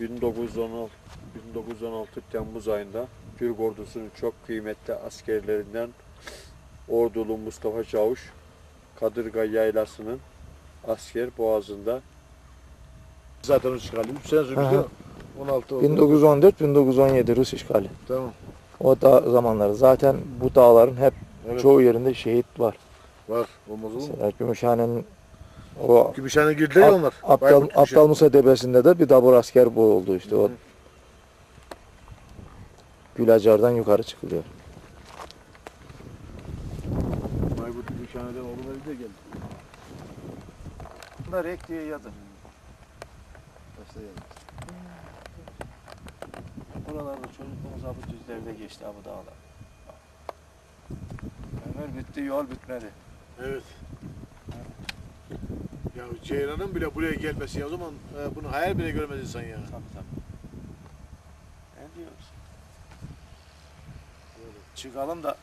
1916 1916 Temmuz ayında Türk ordusunun çok kıymetli askerlerinden Ordulu Mustafa Çavuş Kadırga Yaylası'nın asker boğazında Zaten o çıkardı. 3 sene sürmüştü. Aha. 16 oldu. 1914-1917 Rus işgali. Tamam. O da zamanları. Zaten bu dağların hep Evet. çoğu yerinde şehit var. Var. Olmaz olur mu? Mesela Gümüşhane'nin o Gümüşhane girdiler ya Ab- onlar. Aptal, Bayburt Gümüşhane. Aptal Musa Tepesi'nde de bir dabur asker boğuldu işte. O Hı. Gülacar'dan yukarı çıkılıyor. Bayburt Gümüşhane'den oğlum de geldi. Bunlar ek diye yazın. Başta geldi. Buralarda çocukluğumuz abi düzlerde geçti abi dağlar. Ömür bitti, yol bitmedi. Evet. Ya Ceyran'ın bile buraya gelmesi ya o zaman e, bunu hayal bile görmez insan ya. Tabii tabii. Ne diyoruz? Çıkalım da